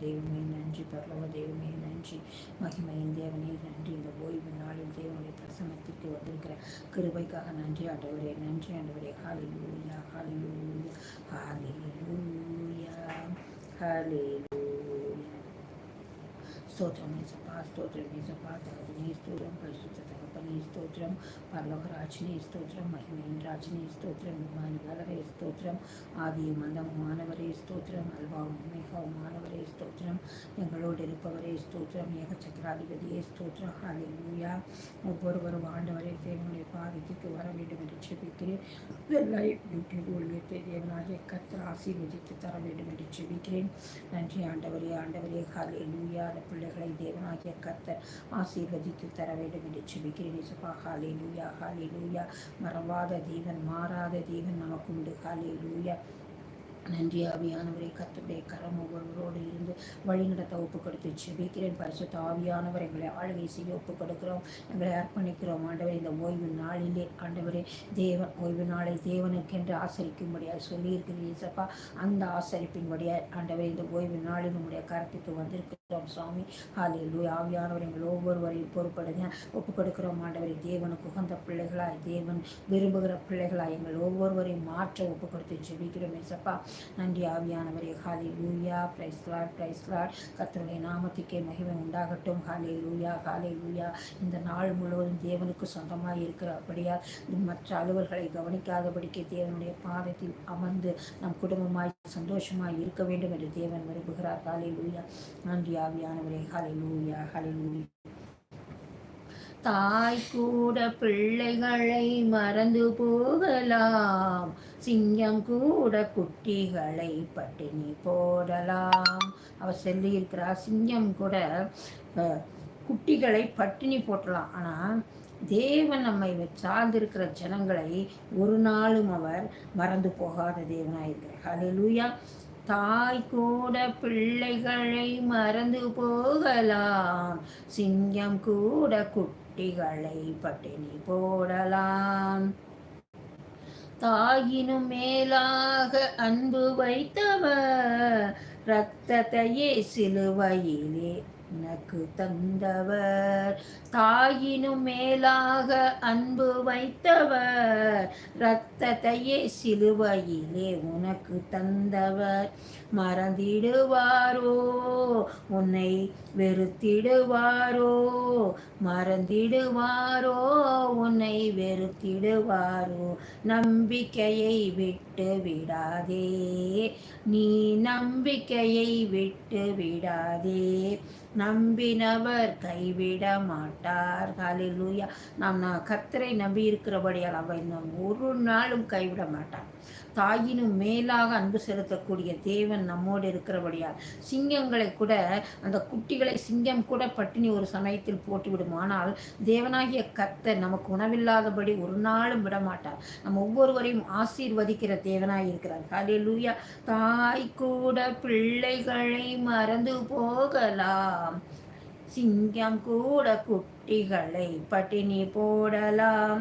தெய்வமே நன்றி. பரலோக தெய்வமே நன்றி. மகிமையின் தேவனே நன்றி. இந்த ஓய்வு நாளில் தேவனுடைய பிரசனத்திற்கு வந்திருக்கிற கிருபைக்காக நன்றி ஆண்டவரே நன்றி ஆண்டவரே. ஹalleluya ஹalleluya ஹalleluya ஹalleluya. స్తోత్రం ఏసపా స్తోత్రం ఏసపా తగని స్తోత్రం పరిశుద్ధ తగపని స్తోత్రం పరలోకరాజుని స్తోత్రం మహిమయిన రాజుని స్తోత్రం విమానగలరే స్తోత్రం ஆதி மந்தம் மாணவரே ஸ்தோத்திரம் அல்வாவும் மேகாவும் மாணவரே ஸ்தோத்திரம் எங்களோடு இருப்பவரே ஸ்தோத்திரம் ஏக சக்கராதிபதியே ஸ்தோத்திரம் ஹாலே லூயா ஒவ்வொருவரும் ஆண்டவரே தேவனுடைய பாதத்திற்கு வர வேண்டும் என்று செபிக்கிறேன் லைவ் யூடியூப் ஊழியத்தை தேவனாகிய கர்த்தர் ஆசீர்வதித்து தர வேண்டும் என்று செபிக்கிறேன் நன்றி ஆண்டவரே ஆண்டவரே ஹாலே லூயா அந்த பிள்ளைகளை தேவனாகிய கத்தர் ஆசீர்வதித்து தர வேண்டும் என்று செபிக்கிறேன் இசப்பா ஹாலே லூயா ஹாலே லூயா மறவாத தேவன் மாறாத தேவன் நமக்கு உண்டு. ஹாலே லூயா நன்றி ஆவியானவரை கத்துடைய கரம் ஒவ்வொருவரோடு இருந்து வழி நடத்த ஒப்பு கொடுத்து செபிக்கிறேன் பரிசுத்த ஆவியானவர் எங்களை ஆளுகை செய்ய ஒப்பு கொடுக்கிறோம் எங்களை அர்ப்பணிக்கிறோம். ஆண்டவர் இந்த ஓய்வு நாளிலே ஆண்டவரே தேவன் ஓய்வு நாளை தேவனுக்கென்று ஆசரிக்கும்படியாக சொல்லியிருக்கிறீர். சப்பா அந்த ஆசரிப்பின்படியாக ஆண்டவரே இந்த ஓய்வு நாளில் நம்முடைய கருத்துக்கு வந்திருக்கு சுவாமி. ஹாலே ஆவியானவர் எங்கள் ஒவ்வொருவரையும் பொறுப்படுங்க. ஒப்பு கொடுக்கிறோம் ஆண்டவரை. தேவனுக்கு உகந்த பிள்ளைகளாய் தேவன் விரும்புகிற பிள்ளைகளாய் எங்கள் ஒவ்வொருவரையும் மாற்ற ஒப்பு கொடுத்து ஜெபிக்கிறோம் சப்பா நன்றி ஆவியானவரே. ஹாலி லூயா பிரைஸ் லாட் கத்தருடைய நாமத்துக்கே மகிமை உண்டாகட்டும். ஹாலே லூயா ஹாலே லூயா இந்த நாள் முழுவதும் தேவனுக்கு சொந்தமாக இருக்கிறபடியா மற்ற அலுவல்களை கவனிக்காதபடிக்கு தேவனுடைய பாதத்தில் அமர்ந்து நம் குடும்பமாய் சந்தோஷமாய் இருக்க வேண்டும் என்று தேவன் விரும்புகிறார். ஹாலே லூயா நன்றி ஆவியானவரே ஹலிலூயா ஹலிலூயா. தாய் கூட பிள்ளைகளை மறந்து போகலாம். சிங்கம் கூட குட்டிகளை பட்டினி போடலாம். அவர் சொல்லியிருக்கிறார் சிங்கம் கூட குட்டிகளை பட்டினி போட்டலாம். ஆனால் தேவன் நம்மை சார்ந்திருக்கிற ஜனங்களை ஒரு நாளும் அவர் மறந்து போகாத தேவனாயிருக்கிறார். ஹalleluya தாய் கூட பிள்ளைகளை மறந்து போகலாம். சிங்கம் கூட குட்டிகளை பட்டினி போடலாம். தாயினும் மேலாக அன்பு வைத்தவர் ரத்தத்தையே சிலுவையிலே உனக்கு தந்தவர். தாயினும் மேலாக அன்பு வைத்தவர். இரத்தத்தையே சிலுவையிலே உனக்கு தந்தவர். மறந்திடுவாரோ? உன்னை வெறுத்திடுவாரோ? மறந்திடுவாரோ? உன்னை வெறுத்திடுவாரோ? நம்பிக்கையை விட்டு விடாதே. நீ நம்பிக்கையை விட்டு விடாதே. நம்பினவர் கைவிட மாட்டார். ஹலிலூயா நாம் நான் கத்தரை நம்பி இருக்கிறபடியால் அவன் ஒரு நாளும் கைவிட மாட்டான். தாயினும் மேலாக அன்பு செலுத்தக்கூடிய தேவன் நம்மோடு இருக்கிறபடியால். சிங்கங்களை கூட அந்த குட்டிகளை சிங்கம் கூட பட்டினி ஒரு சமயத்தில் போட்டுவிடும். ஆனால் தேவனாகிய கத்தர் நமக்கு உணவில்லாதபடி ஒரு நாளும் விட மாட்டார் நம்ம ஒவ்வொருவரையும் ஆசீர்வதிக்கிற தேவனாய் இருக்கிறார். லூயா தாய் கூட பிள்ளைகளை மறந்து போகலாம். சிங்கம் கூட குட்டிகளை பட்டினி போடலாம்.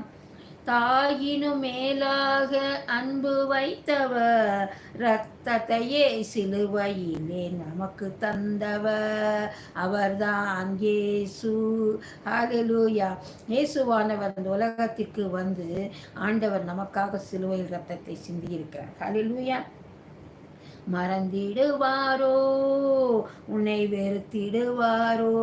தாயினும் மேலாக அன்பு வைத்தவர் ரத்தத்தையே சிலுவையிலே நமக்கு தந்தவர். அவர்தான் இயேசு. ஹalleluya இயேசுவானவர் அந்த உலகத்திற்கு வந்து ஆண்டவர் நமக்காக சிலுவையில் ரத்தத்தை சிந்தியிருக்கிறார். ஹalleluya மறந்திடுவாரோ? உன்னை வெறுத்திடுவாரோ?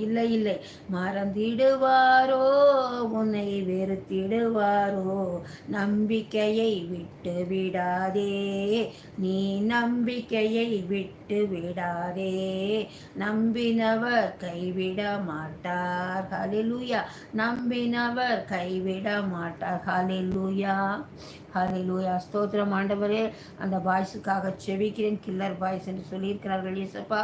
இல்லை இல்லை. மறந்திடுவாரோ? உன்னை வெறுத்திடுவாரோ? நம்பிக்கையை விட்டு விடாதே. நீ நம்பிக்கையை விட்டு விடாதே. நம்பினவர் கைவிட மாட்டார். ஹலிலுயா நம்பினவர் கைவிட மாட்டார். ஹலிலுயா ஹலிலுயா ஸ்தோத்திரம் ஆண்டவரே. அந்த பாய்ஸுக்காக செபிக்கிறேன் கில்லர் பாய்ஸ் என்று சொல்லியிருக்கிறார்கள் இயேசப்பா.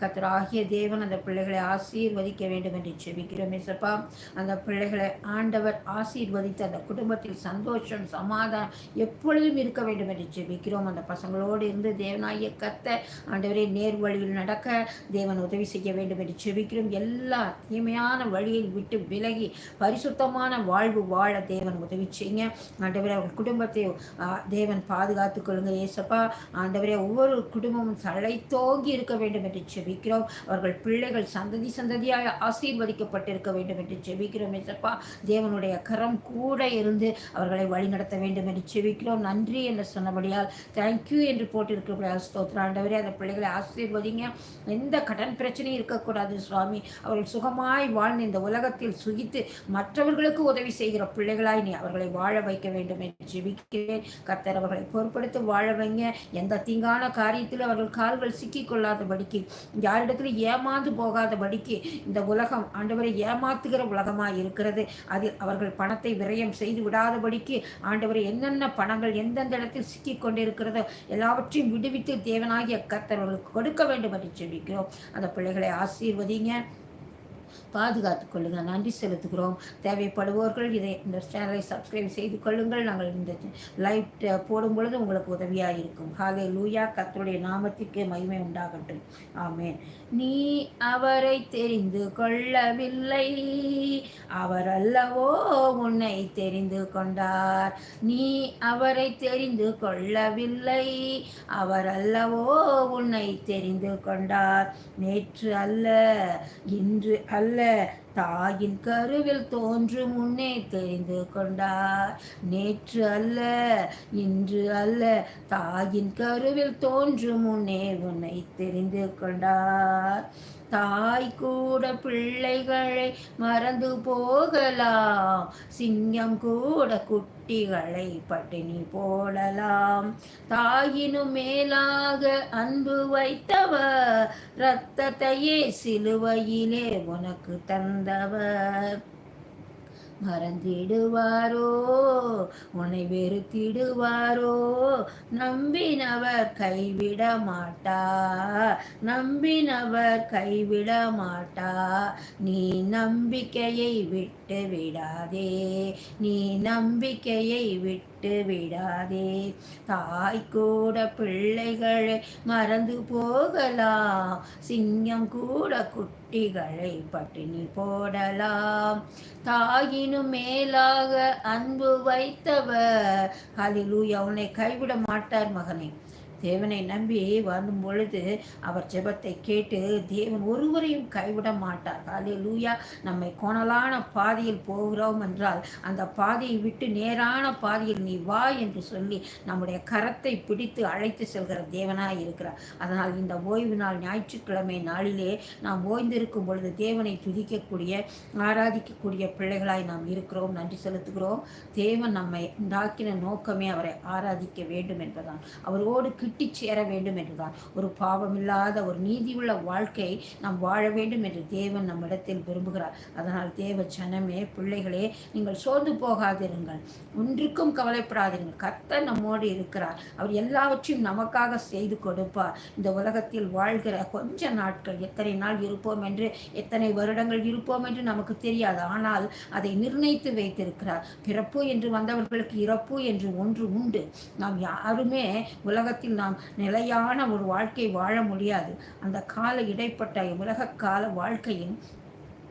கத்தராகிய தேவன் அந்த பிள்ளைகளை ஆசீர்வதிக்க வேண்டும் என்று செபிக்கிறோம் இயேசப்பா. அந்த பிள்ளைகளை ஆண்டவர் ஆசீர்வதித்து அந்த குடும்பத்தில் சந்தோஷம் சமாதானம் எப்பொழுதும் இருக்க வேண்டும் என்று செபிக்கிறோம் அந்த பசங்களோடு இருந்து தேவனாகிய கத்த ஆண்டவரே நேர் வழியில் நடக்க தேவன் உதவி செய்ய வேண்டும் என்று செபிக்கிறோம் எல்லா தீமையான வழியில் விட்டு விலகி பரிசுத்தமான வாழ்வு வாழ தேவன் உதவி செய்யுங்க. ஆண்டவரே அவங்க குடும்பத்தை தேவன் பாதுகாத்துக் கொள்ளுங்க ஏசப்பா ஆண்டவரே ஒவ்வொரு குடும்பமும் தழைத்தோங்கி இருக்க வேண்டும் என்று செபிக்கிறோம். அவர்கள் பிள்ளைகள் சந்ததி சந்ததியாக ஆசீர்வதிக்கப்பட்டிருக்க வேண்டும் என்று செபிக்கிறோம் எசப்பா தேவனுடைய கரம் கூட இருந்து அவர்களை வழிநடத்த வேண்டும் என்று செபிக்கிறோம். நன்றி என்று சொன்னபடியால் தேங்க்யூ என்று போட்டிருக்கிறபடியால் ஸ்தோத்திரம். ஆண்டவரே அந்த பிள்ளைகளை ஆசீர்வதிங்க. எந்த கடன் பிரச்சனையும் இருக்கக்கூடாது சுவாமி. அவர்கள் சுகமாய் வாழ்ந்து இந்த உலகத்தில் சுகித்து மற்றவர்களுக்கு உதவி செய்கிற பிள்ளைகளாய் நீ அவர்களை வாழ வைக்க வேண்டும் என்று ஜெபிக்கிறேன் கர்த்தர் அவர்களை பொறுப்படுத்தி வாழ வைங்க. எந்த தீங்கான காரியத்தில் அவர்கள் கால்கள் சிக்கி கொள்ளாதபடிக்கு யாரிடத்தில் ஏமாந்து போகாதபடிக்கு இந்த உலகம் ஆண்டவரை ஏமாத்துகிற உலகமாக இருக்கிறது. அதில் அவர்கள் பணத்தை விரயம் செய்து விடாதபடிக்கு ஆண்டவரை என்னென்ன பணங்கள் எந்தெந்த இடத்தில் சிக்கி கொண்டிருக்கிறதோ எல்லாவற்றையும் விடுவித்து தேவனாகிய கர்த்தர்களுக்கு கொடுக்க வேண்டும் என்று சொல்லிக்கிறோம். அந்த பிள்ளைகளை ஆசீர்வதிங்க. பாதுகாத்துக் கொள்ளுங்கள். நன்றி செலுத்துகிறோம். தேவைப்படுவோர்கள் இதை இந்த சேனலை சப்ஸ்கிரைப் செய்து கொள்ளுங்கள். நாங்கள் இந்த லைவ் போடும் பொழுது உங்களுக்கு உதவியாக இருக்கும் ஹாலே லூயா கத்தருடைய நாமத்திற்கு மகிமை உண்டாகட்டும். ஆமேன். நீ அவரை தெரிந்து கொள்ளவில்லை. அவர் அல்லவோ உன்னை தெரிந்து கொண்டார். நீ அவரை தெரிந்து கொள்ளவில்லை. அவர் அல்லவோ உன்னை தெரிந்து கொண்டார். நேற்று அல்ல இன்று அல்ல தாயின் கருவில் தோன்றும் முன்னே தெரிந்து கொண்டார். நேற்று அல்ல இன்று அல்ல தாயின் கருவில் தோன்றும் முன்னே உன்னை தெரிந்து கொண்டார். தாய் கூட பிள்ளைகளை மறந்து போகலாம் சிங்கம் கூட குட்டிகளை பட்டினி போடலாம். தாயினும் மேலாக அன்பு வைத்தவர் இரத்தத்தையே சிலுவையிலே உனக்கு மறந்தவர் மறந்திடுவாரோ? உன்னை வெறுத்திடுவாரோ? நம்பினவர் கைவிட மாட்டா. நம்பினவர் கைவிட மாட்டா. நீ நம்பிக்கையை விட்டு விடாதே. நீ நம்பிக்கையை விட்டு விட்டு விடாதே. தாய் கூட பிள்ளைகளை மறந்து போகலாம். சிங்கம் கூட குட்டிகளை பட்டினி போடலாம். தாயினும் மேலாக அன்பு வைத்தவர். அதில் உன்னை கைவிட மாட்டார் மகனே. தேவனை நம்பி வரும் பொழுது அவர் ஜெபத்தை கேட்டு தேவன் ஒருவரையும் கைவிட மாட்டார். அலே லூயா நம்மை கோணலான பாதையில் போகிறோம் என்றால் அந்த பாதையை விட்டு நேரான பாதையில் நீ வா என்று சொல்லி நம்முடைய கரத்தை பிடித்து அழைத்து செல்கிற தேவனாக இருக்கிறார். அதனால் இந்த ஓய்வு நாள் ஞாயிற்றுக்கிழமை நாளிலே நாம் ஓய்ந்திருக்கும் பொழுது தேவனை துதிக்கக்கூடிய ஆராதிக்கக்கூடிய பிள்ளைகளாய் நாம் இருக்கிறோம். நன்றி செலுத்துகிறோம். தேவன் நம்மை உண்டாக்கின நோக்கமே அவரை ஆராதிக்க வேண்டும் என்பதான் அவரோடு கிட்ட சேர வேண்டும் என்றுதான். ஒரு பாவமில்லாத ஒரு நீதியுள்ள வாழ்க்கை நாம் வாழ வேண்டும் என்று தேவன் நம்மிடத்தில் விரும்புகிறார். அதனால் தேவ ஜனமே பிள்ளைகளே நீங்கள் சோர்ந்து போகாதிருங்கள். ஒன்றுக்கும் கவலைப்படாதீர்கள் கர்த்தர் நம்மோடு இருக்கிறார். அவர் எல்லாவற்றையும் நமக்காக செய்து கொடுப்பார். இந்த உலகத்தில் வாழ்கிற கொஞ்ச நாட்கள் எத்தனை நாள் இருப்போம் என்று எத்தனை வருடங்கள் இருப்போம் என்று நமக்கு தெரியாது. ஆனால் அதை நிர்ணயித்து வைத்திருக்கிறார். பிறப்பு என்று வந்தவர்களுக்கு இறப்பு என்று ஒன்று உண்டு. நாம் யாருமே உலகத்தில் நாம் நிலையான ஒரு வாழ்க்கை வாழ முடியாது. அந்த கால இடைப்பட்ட உலக கால வாழ்க்கையின்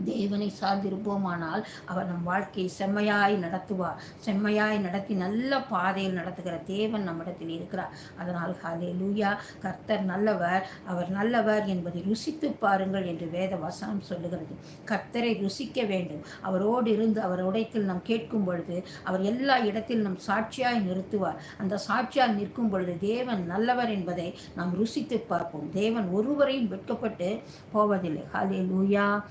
தேவனை சார்ந்திருப்போமானால் அவர் நம் வாழ்க்கையை செம்மையாய் நடத்துவார். செம்மையாய் நடத்தி நல்ல பாதையில் நடத்துகிற தேவன் நம்மிடத்தில் இருக்கிறார். அதனால் ஹாலே லூயா கர்த்தர் நல்லவர் அவர் நல்லவர் என்பதை ருசித்து பாருங்கள் என்று வேத வசனம் சொல்லுகிறது. கர்த்தரை ருசிக்க வேண்டும். அவரோடு இருந்து அவர் உடைத்தில் நாம் கேட்கும் பொழுது அவர் எல்லா இடத்தில் நம் சாட்சியாய் நிறுத்துவார். அந்த சாட்சியால் நிற்கும் பொழுது தேவன் நல்லவர் என்பதை நாம் ருசித்து பார்ப்போம். தேவன் ஒருவரையும் வெட்கப்பட்டு போவதில்லை. ஹாலே லூயா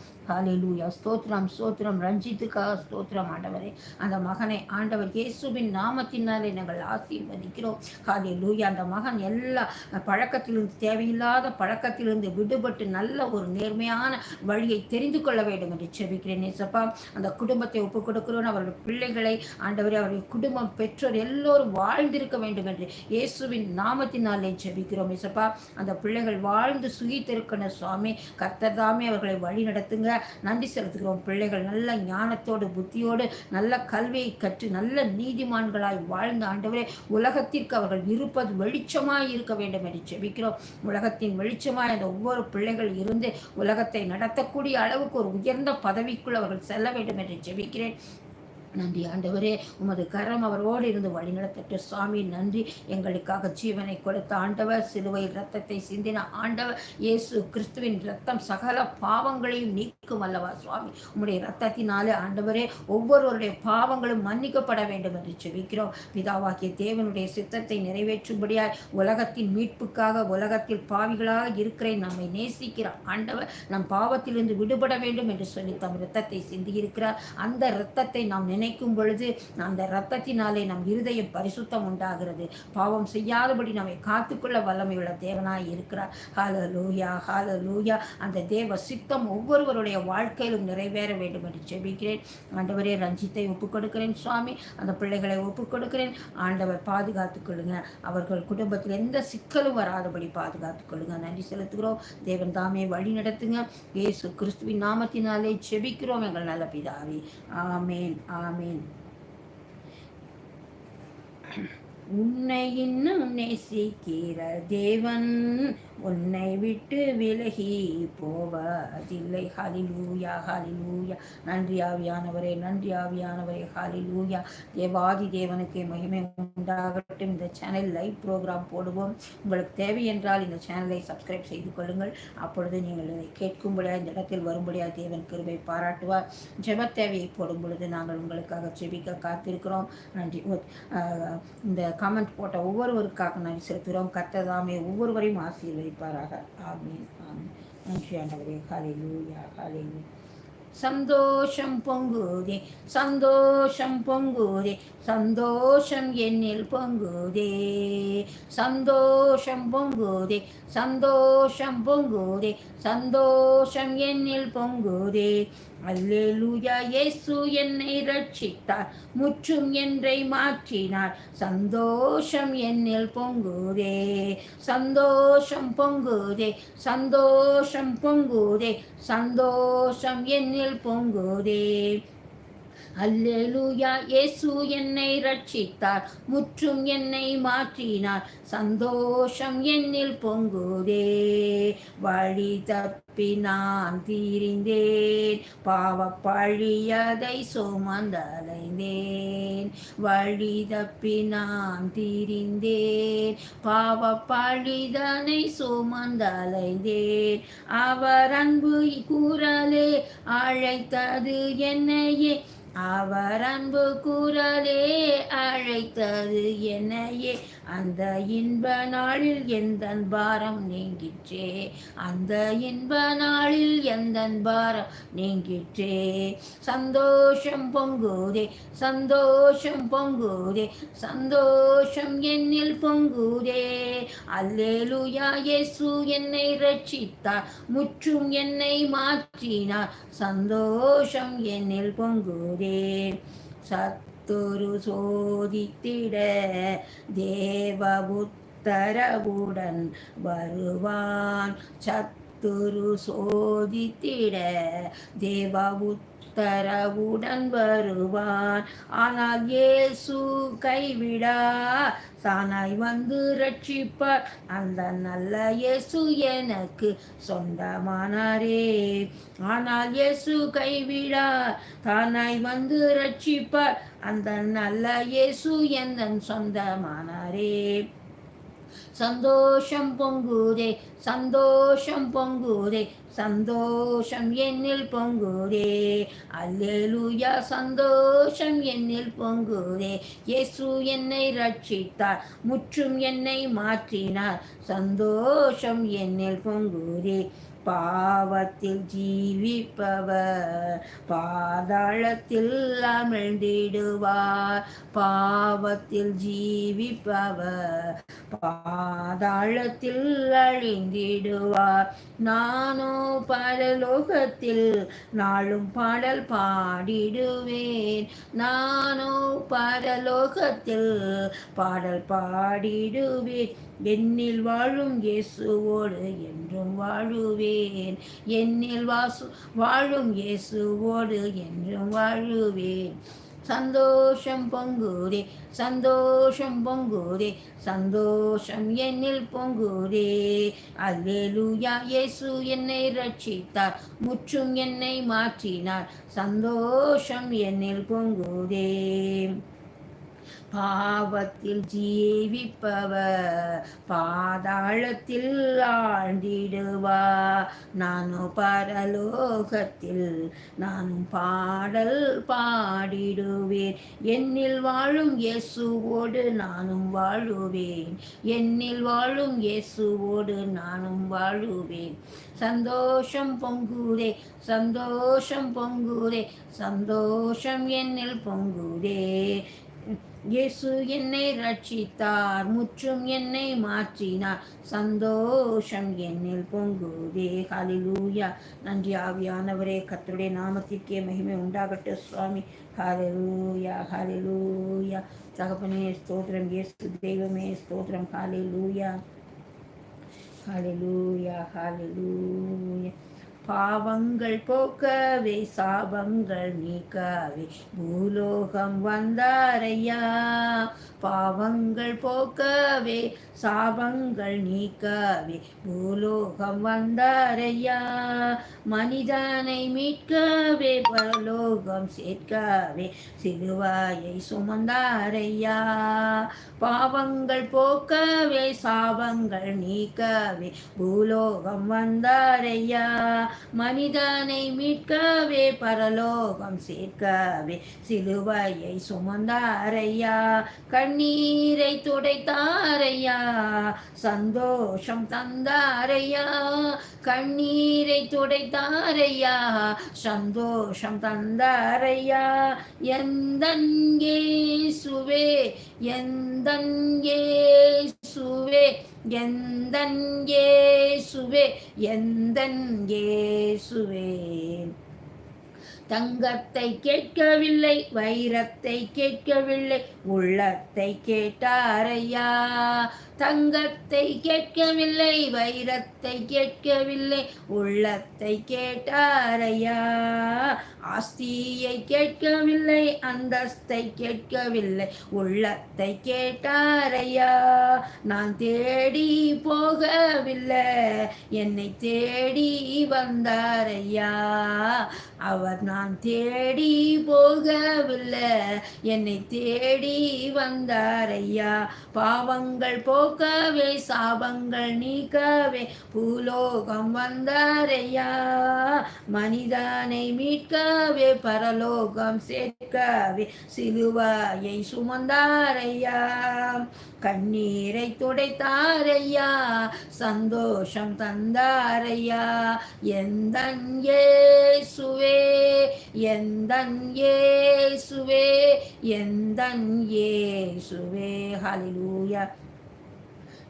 ஹாலிலூயா ஸ்தோத்ரம் ஸ்தோத்ரம் ரஞ்சித்துக்காக ஸ்தோத்ரம் ஆண்டவரே. அந்த மகனை ஆண்டவர் இயேசுவின் நாமத்தினாலே நாங்கள் ஆசீர்வதிக்கிறோம். ஹாலிலூயா அந்த மகன் எல்லா பழக்கத்திலிருந்து தேவையில்லாத பழக்கத்திலிருந்து விடுபட்டு நல்ல ஒரு நேர்மையான வழியை தெரிந்து கொள்ள வேண்டும் என்று செபிக்கிறேன் நேசப்பா அந்த குடும்பத்தை ஒப்புக் கொடுக்கிறோம். அவருடைய பிள்ளைகளை ஆண்டவரே அவருடைய குடும்பம் பெற்றோர் எல்லோரும் வாழ்ந்திருக்க வேண்டும் என்று இயேசுவின் நாமத்தினாலே செபிக்கிறோம் நேசப்பா அந்த பிள்ளைகள் வாழ்ந்து சுகித்திருக்கணும் சுவாமி. கர்த்தர்தாமே அவர்களை வழி நடத்துங்க நன்றி செலுத்துகிறோம் பிள்ளைகள். நல்ல ஞானத்தோடு புத்தியோடு நல்ல கல்வியை கற்று நல்ல நீதிமான்களாய் வாழ்ந்த ஆண்டவரே உலகத்திற்கு அவர்கள் இருப்பது வெளிச்சமாய் இருக்க வேண்டும் என்று செபிக்கிறோம் உலகத்தின் வெளிச்சமாய் அந்த ஒவ்வொரு பிள்ளைகள் இருந்து உலகத்தை நடத்தக்கூடிய அளவுக்கு ஒரு உயர்ந்த பதவிக்குள் அவர்கள் செல்ல வேண்டும் என்று செபிக்கிறேன் நன்றி. ஆண்டவரே உமது கரம் அவரோடு இருந்து வழிநடத்தட்டு சுவாமி நன்றி. எங்களுக்காக ஜீவனை கொடுத்த ஆண்டவர் சிலுவையில் ரத்தத்தை சிந்தின ஆண்டவர் இயேசு கிறிஸ்துவின் ரத்தம் சகல பாவங்களையும் நீக்கும் அல்லவா சுவாமி? உம்முடைய ரத்தத்தினாலே ஆண்டவரே ஒவ்வொருவருடைய பாவங்களும் மன்னிக்கப்பட வேண்டும் என்று செவிக்கிறோம் பிதாவாக்கிய தேவனுடைய சித்தத்தை நிறைவேற்றும்படியாய் உலகத்தின் மீட்புக்காக உலகத்தில் பாவிகளாக இருக்கிறேன். நம்மை நேசிக்கிற ஆண்டவர் நம் பாவத்திலிருந்து விடுபட வேண்டும் என்று சொல்லி தம் ரத்தத்தை சிந்தியிருக்கிறார். அந்த ரத்தத்தை நாம் நினை நினைக்கும் பொழுது அந்த ரத்தத்தினாலே நம் இருதயம் பரிசுத்தம் உண்டாகிறது. பாவம் செய்யாதபடி நம்மை காத்துக்கொள்ள வல்லமையுள்ள தேவனாய் இருக்கிறார். ஹால லூயா ஹால லூயா அந்த தேவ சித்தம் ஒவ்வொருவருடைய வாழ்க்கையிலும் நிறைவேற வேண்டும் என்று செபிக்கிறேன் ஆண்டவரே ரஞ்சித்தை ஒப்புக் கொடுக்கிறேன் சுவாமி. அந்த பிள்ளைகளை ஒப்புக் கொடுக்கிறேன். ஆண்டவர் பாதுகாத்துக் கொள்ளுங்க. அவர்கள் குடும்பத்தில் எந்த சிக்கலும் வராதபடி பாதுகாத்துக் கொள்ளுங்க. நன்றி செலுத்துகிறோம். தேவன் தாமே வழி நடத்துங்க. இயேசு கிறிஸ்துவின் நாமத்தினாலே செபிக்கிறோம் எங்கள் நல்ல பிதாவி. ஆமேன் ஆமேன். ஆமீன் உன்னை இன்னும் நேசிக்கிற தேவன் உன்னை விட்டு விலகி போவதில்லை. ஹலிலூயா ஹலிலூயா நன்றி ஆவியானவரே நன்றி ஆவியானவரே ஹலிலூயா தேவாதி தேவனுக்கு மகிமை உண்டாகட்டும். இந்த சேனல் லைவ் ப்ரோக்ராம் போடுவோம். உங்களுக்கு தேவை என்றால் இந்த சேனலை சப்ஸ்கிரைப் செய்து கொள்ளுங்கள். அப்பொழுது நீங்கள் இதை கேட்கும்படியா இந்த இடத்தில் வரும்படியா தேவன் கிருபை பாராட்டுவார். ஜெப தேவையை போடும் பொழுது நாங்கள் உங்களுக்காக செபிக்க காத்திருக்கிறோம். நன்றி. இந்த கமெண்ட் போட்ட ஒவ்வொருவருக்காக நன்றி செலுத்துகிறோம். கத்ததாமே ஒவ்வொருவரையும் ஆசீர்வதிப்பாராக. ஆமீன் ஆமீன். நன்றி ஆண்டவரே. ஹalleluya ஹalleluya சந்தோஷம் பொங்குதே சந்தோஷம் பொங்குதே சந்தோஷம் என்னில் பொங்குதே. சந்தோஷம் பொங்குதே சந்தோஷம் பொங்குதே சந்தோஷம் என்னில் பொங்குதே. அல்லேலூயா இயேசு என்னை ரட்சித்தார் முற்றும் என்றை மாற்றினார். சந்தோஷம் என்னில் பொங்குதே. சந்தோஷம் பொங்குதே. சந்தோஷம் பொங்குதே. சந்தோஷம் என்னில் பொங்குதே. அல்லேலூயா இயேசு என்னை ரட்சித்தார் முற்றும் என்னை மாற்றினார். சந்தோஷம் என்னில் பொங்குதே வழி தப்பி நான் தீரிந்தேன். பாவ பழியதை சுமந்தலைந்தேன் வழி தப்பி நான் தீரிந்தேன். பாவ பழிதனை சுமந்தலைந்தேன் அவர் அன்பு குரலே அழைத்தது என்னையே அவர் அன்பு குரலே அழைத்தது என்னையே. அந்த இன்ப நாளில் எந்த பாரம் நீங்கிற்றே? அந்த இன்ப நாளில் எந்த பாரம் நீங்கிற்றே? சந்தோஷம் பொங்குதே சந்தோஷம் பொங்குதே சந்தோஷம் என்னில் பொங்குதே. அல்லேலுயா இயேசு என்னை ரட்சித்தார் முற்றும் என்னை மாற்றினார் சந்தோஷம் என்னில் பொங்குதே. சத்துரு சோதித்திட தேவ தேவபுத்தரவுடன் வருவான். சத்துரு சோதித்திட தேவ தரவுடன் வருவான். ஆனால் இயேசு கைவிடா தானாய் வந்து ரட்சிப்பார். அந்த நல்ல இயேசு எனக்கு சொந்தமானாரே. ஆனால் இயேசு கைவிடா தானாய் வந்து ரட்சிப்பார். அந்த நல்ல இயேசு எந்த சொந்தமானாரே. சந்தோஷம் பொங்குதே சந்தோஷம் பொங்குதே சந்தோஷம் என்னில் பொங்குதே. அல்லேலூயா சந்தோஷம் என்னில் பொங்குதே. இயேசு என்னை ரட்சித்தார் முற்றும் என்னை மாற்றினார். சந்தோஷம் என்னில் பொங்குதே. பாவத்தில் ஜீவிப்பவர் பாதாளத்தில் அமிழ்ந்திடுவார். பாவத்தில் ஜீவிப்பவர் பாதாளத்தில் அழிந்திடுவார். நானோ பரலோகத்தில் நாளும் பாடல் பாடிடுவேன். நானோ பரலோகத்தில் பாடல் பாடிடுவேன். என்னில் வாழும் இயேசுவோடு என்றும் வாழுவேன். என்னில் வாசு வாழும் இயேசுவோடு என்றும் வாழுவேன். சந்தோஷம் பொங்குதே சந்தோஷம் பொங்குதே சந்தோஷம் என்னில் பொங்குதே. அல்லேலூயா இயேசு என்னை ரட்சித்தார் முற்றும் என்னை மாற்றினார் சந்தோஷம் என்னில் பொங்குதே. பாவத்தில் ஜீவிப்பவர் பாதாளத்தில் ஆழ்ந்திடுவா நானும் பரலோகத்தில் நானும் பாடல் பாடிடுவேன். என்னில் வாழும் இயேசுவோடு நானும் வாழுவேன். என்னில் வாழும் இயேசுவோடு நானும் வாழுவேன். சந்தோஷம் பொங்குதே சந்தோஷம் பொங்குதே சந்தோஷம் என்னில் பொங்குதே. இயேசு என்னை ரட்சித்தார் முற்றும் என்னை மாற்றினார். சந்தோஷம் என்னில் பொங்குதே. ஹாலிலூயா நன்றி ஆவியானவரே கத்தருடைய நாமத்திற்கே மகிமை உண்டாகட்டும் சுவாமி. ஹாலிலூயா ஹாலிலூயா தகப்பனே ஸ்தோத்திரம். இயேசு தெய்வமே ஸ்தோத்திரம். ஹாலிலூயா ஹாலிலூயா ஹாலிலூயா பாவங்கள் போக்கவே சாபங்கள் நீக்கவே. பூலோகம் வந்தாரையா பாவங்கள் போக்கவே சாபங்கள் நீக்கவே. பூலோகம் வந்தாரையா மனிதனை மீட்கவே. பரலோகம் சேர்க்கவே. சிலுவாயை சுமந்தாரையா? பாவங்கள் போக்கவே. சாபங்கள் நீக்கவே. பூலோகம் வந்தாரையா மனிதனை மீட்கவே. பரலோகம் சேர்க்கவே. சிலுவையை சுமந்தாரையா? கண்ணீரை துடைத்தாரையா? சந்தோஷம் தந்தாரையா? கண்ணீரை துடைத்தாரையா? சந்தோஷம் தந்தாரையா? எந்தங்கே சுவே எந்தங்கே சுவே எந்தங்கே சுவே எந்தங்கே சுவே தங்கத்தை கேட்கவில்லை வைரத்தை கேட்கவில்லை உள்ளத்தை கேட்டாரையா? தங்கத்தை கேட்கவில்லை வைரத்தை கேட்கவில்லை உள்ளத்தை கேட்டாரையா? ஆஸ்தியை கேட்கவில்லை அந்தஸ்தை கேட்கவில்லை உள்ளத்தை கேட்டாரையா? நான் தேடி போகவில்லை என்னை தேடி வந்தாரையா? அவர் நான் தேடி போகவில்லை என்னை தேடி வந்தாரையா? பாவங்கள் போக்கவே சாபங்கள் நீக்கவே பூலோகம் வந்தாரையா மனிதனை மீட்கவே பரலோகம் சேர்க்கவே சிலுவாயை சுமந்தாரையா? கண்ணீரை துடைத்தாரையா? சந்தோஷம் தந்தாரையா? எந்தன் ஏசுவே எந்தன் ஏசுவே எந்தன் ஏசுவே ஹலிலூயா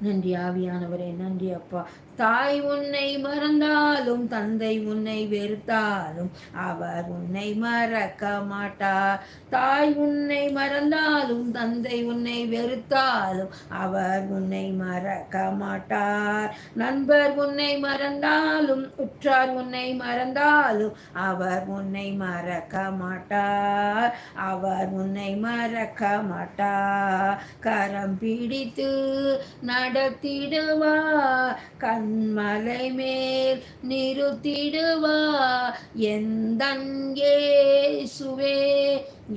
நன்றி ஆவியானவரே நன்றி அப்பா. தாய் உன்னை மறந்தாலும் தந்தை உன்னை வெறுத்தாலும் அவர் உன்னை மறக்க மாட்டார். தாய் உன்னை மறந்தாலும் தந்தை உன்னை வெறுத்தாலும் அவர் உன்னை மறக்க மாட்டார். நண்பர் உன்னை மறந்தாலும் உற்றார் உன்னை மறந்தாலும் அவர் உன்னை மறக்க மாட்டார். அவர் உன்னை மறக்க மாட்டார். கரம் பிடித்து நட நடத்திடுவா கண்மலை மேல் நிறுத்திடுவா. எந்தன்கே சுவே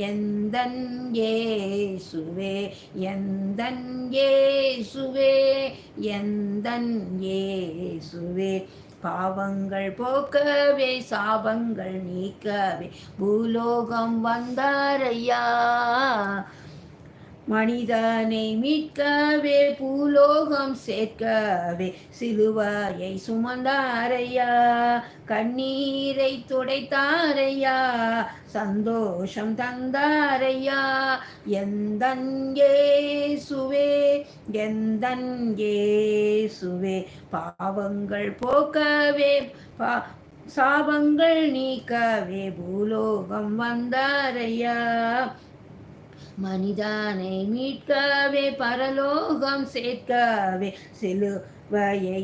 எந்தன்கே சுவே எந்தன்கே சுவே எந்தன்கே சுவே பாவங்கள் போக்கவே சாபங்கள் நீக்கவே. பூலோகம் வந்தாரையா மனிதனை மீட்கவே பூலோகம் சேர்க்கவே சிலுவையை சுமந்தாரையா? கண்ணீரை துடைத்தாரையா? சந்தோஷம் தந்தாரையா? எந்தங்கே சுவே எந்தங்கே சுவே பாவங்கள் போக்கவே பா சாபங்கள் நீக்கவே பூலோகம் வந்தாரையா? மனிதனை மீட்கவே பரலோகம் சேர்க்கவே சிலுவையை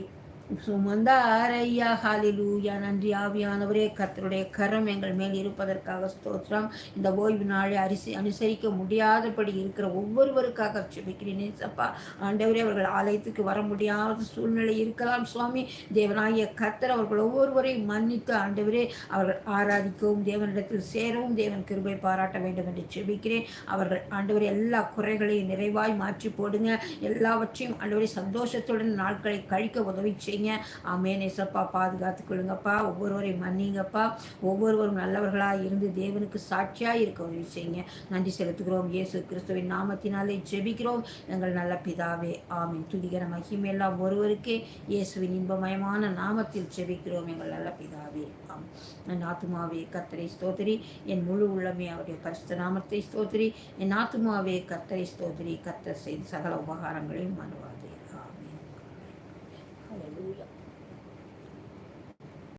சுமந்தாரையா ஹாலிலூயா நன்றி ஆவியானவரே. கர்த்தருடைய கரம் எங்கள் மேல் இருப்பதற்காக ஸ்தோத்திரம். இந்த ஓய்வு நாளை அரிசி அனுசரிக்க முடியாதபடி இருக்கிற ஒவ்வொருவருக்காக செபிக்கிறேன் சப்பா ஆண்டவரே அவர்கள் ஆலயத்துக்கு வர முடியாத சூழ்நிலை இருக்கலாம். சுவாமி தேவனாகிய கர்த்தர் அவர்கள் ஒவ்வொருவரையும் மன்னித்து ஆண்டவரே அவர்கள் ஆராதிக்கவும் தேவனிடத்தில் சேரவும் தேவன் கிருபை பாராட்ட வேண்டும் என்று செபிக்கிறேன் அவர்கள் ஆண்டவரே எல்லா குறைகளையும் நிறைவாய் மாற்றி போடுங்க. எல்லாவற்றையும் ஆண்டவரே சந்தோஷத்துடன் நாட்களை கழிக்க உதவி செய்யுங்க ஆமேன். ஏசப்பா பாதுகாத்து கொள்ளுங்கப்பா ஒவ்வொருவரையும் மன்னிங்கப்பா. ஒவ்வொருவரும் நல்லவர்களாக இருந்து தேவனுக்கு சாட்சியாக இருக்க உதவி செய்யுங்க. நன்றி செலுத்துகிறோம். இயேசு கிறிஸ்துவின் நாமத்தினாலே ஜெபிக்கிறோம். எங்கள் நல்ல பிதாவே ஆமீன். துதிகர மகிமையெல்லாம் ஒருவருக்கே. இயேசுவின் இன்பமயமான நாமத்தில் ஜெபிக்கிறோம். எங்கள் நல்ல பிதாவே ஆம் என் ஆத்மாவே கத்தரை ஸ்தோத்திரி. என் முழு உள்ளமே அவருடைய பரிசுத்த நாமத்தை ஸ்தோத்திரி. என் ஆத்மாவே கத்தரை ஸ்தோத்திரி. கத்தர் செய்து சகல உபகாரங்களையும் மனுவார்